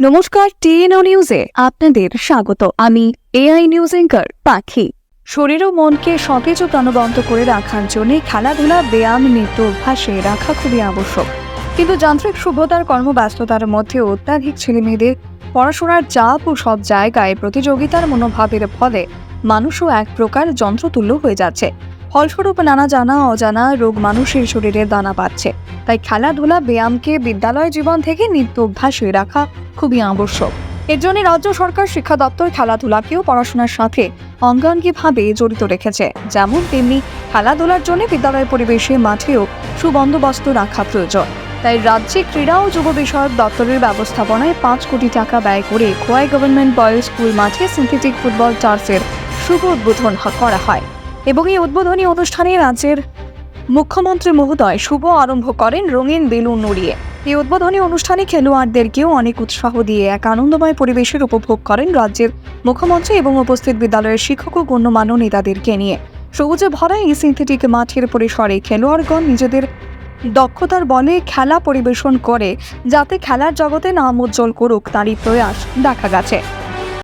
নমস্কার, টিএনও নিউজে আপনাদের স্বাগত। আমি এআই নিউজ এঙ্কার পাখি। শরীর ও মনকে সতেজ ও প্রাণবন্ত করে রাখার জন্য খেলাধুলা, ব্যায়াম, নৃত্য অভ্যাসে রাখা খুবই আবশ্যক। কিন্তু যান্ত্রিক শুভতার কর্মব্যস্ততার মধ্যে অত্যাধিক ছেলেমেয়েদের পড়াশোনার চাপ ও সব জায়গায় প্রতিযোগিতার মনোভাবের ফলে মানুষও এক প্রকার যন্ত্রতুল্য হয়ে যাচ্ছে। ফলস্বরূপ নানা জানা অজানা রোগ মানুষের শরীরে দানা পাচ্ছে। তাই খেলাধুলা, ব্যায়ামকে বিদ্যালয় জীবন থেকে নিত্য অভ্যাসে রাখা খুবই আবশ্যক। এর জন্য রাজ্য সরকার শিক্ষা দপ্তর খেলাধুলাকেও পড়াশোনার সাথে অঙ্গাঙ্গিভাবে জড়িত রেখেছে। যেমন তেমনি খেলাধুলার জন্য বিদ্যালয় পরিবেশে মাঠেও সুবন্দোবস্ত রাখা প্রয়োজন। তাই রাজ্যে ক্রীড়া ও যুব বিষয়ক দপ্তরের ব্যবস্থাপনায় পাঁচ কোটি টাকা ব্যয় করে খোয়াই গভর্নমেন্ট বয়েজ স্কুল মাঠে সিনথেটিক ফুটবল টার্ফের শুভ উদ্বোধন করা হয়। এবং এই উদ্বোধনী অনুষ্ঠানে রাজ্যের মুখ্যমন্ত্রী মহোদয় শুভ আরম্ভ করেন রঙিন বেলুন নড়িয়ে। এই উদ্বোধনী অনুষ্ঠানে খেলোয়াড়দেরকেও অনেক উৎসাহ দিয়ে এক আনন্দময় পরিবেশের উপভোগ করেন রাজ্যের মুখ্যমন্ত্রী এবং উপস্থিত বিদ্যালয়ের শিক্ষক ও গণ্যমান্য নেতাদেরকে নিয়ে। সবুজে ভরা এই সিনথেটিক মাঠের পরিসরে খেলোয়াড়গণ নিজেদের দক্ষতার বলে খেলা পরিবেশন করে, যাতে খেলার জগতে নাম উজ্জ্বল করুক তারই প্রয়াস দেখা গেছে।